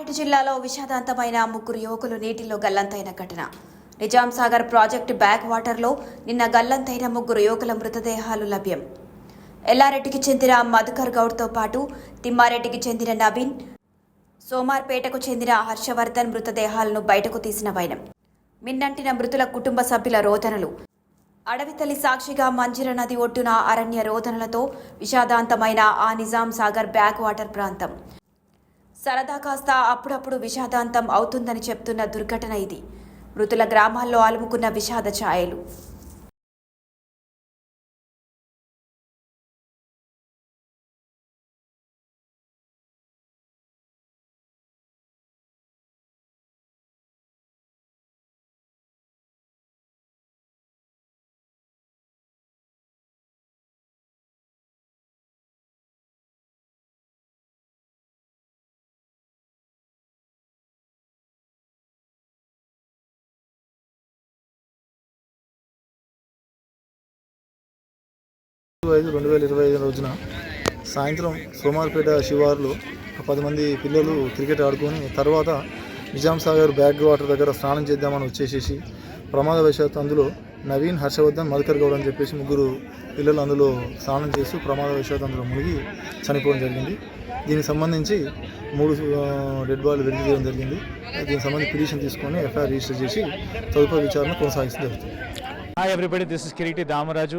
రంగారెడ్డి జిల్లాలో విషాదాంతమైన ముగ్గురు యువకులు నీటిలో గల్లంతైన ఘటన. నిజాం సాగర్ ప్రాజెక్టు బ్యాక్ వాటర్లో నిన్న గల్లంతైన ముగ్గురు యువకుల మృతదేహాలు లభ్యం. ఎల్లారెడ్డికి చెందిన మధుకర్ గౌడ్తో పాటు తిమ్మారెడ్డికి చెందిన నవీన్ సోమార్పేటకు చెందిన హర్షవర్ధన్ మృతదేహాలను బయటకు తీసిన వైనం. మిన్నంటిన మృతుల కుటుంబ సభ్యుల రోదనలు. అడవితల్లి సాక్షిగా మంజిర నది ఒడ్డున అరణ్య రోదనలతో విషాదాంతమైన ఆ నిజాం సాగర్ బ్యాక్ వాటర్ ప్రాంతం. సరదా కాస్త అప్పుడప్పుడు విషాదాంతం అవుతుందని చెప్తున్న దుర్ఘటన ఇది. మృతుల గ్రామాల్లో అలుముకున్న విషాద ఛాయలు. ఐదు రెండు వేల ఇరవై ఐదు రోజున సాయంత్రం సోమార్పేట శివారులో పది మంది పిల్లలు క్రికెట్ ఆడుకొని తర్వాత నిజాం సాగర్ బ్యాక్ వాటర్ దగ్గర స్నానం చేద్దామని వచ్చేసేసి ప్రమాదవశాత్తు అందులో నవీన్ హర్షవర్ధన్ మధుకర్ గౌడ్ అని చెప్పేసి ముగ్గురు పిల్లలు అందులో స్నానం చేస్తూ ప్రమాదవశాత్తు అందులో మునిగి చనిపోవడం జరిగింది. దీనికి సంబంధించి మూడు డెడ్ బాల్ వెలికి తీయడం జరిగింది. దీనికి సంబంధించి పిటిషన్ తీసుకొని ఎఫ్ఐఆర్ రిజిస్టర్ చేసి తదుపరి విచారణ కొనసాగిస్తూ జరుగుతుంది Hi everybody, this is Kiriti Damaraju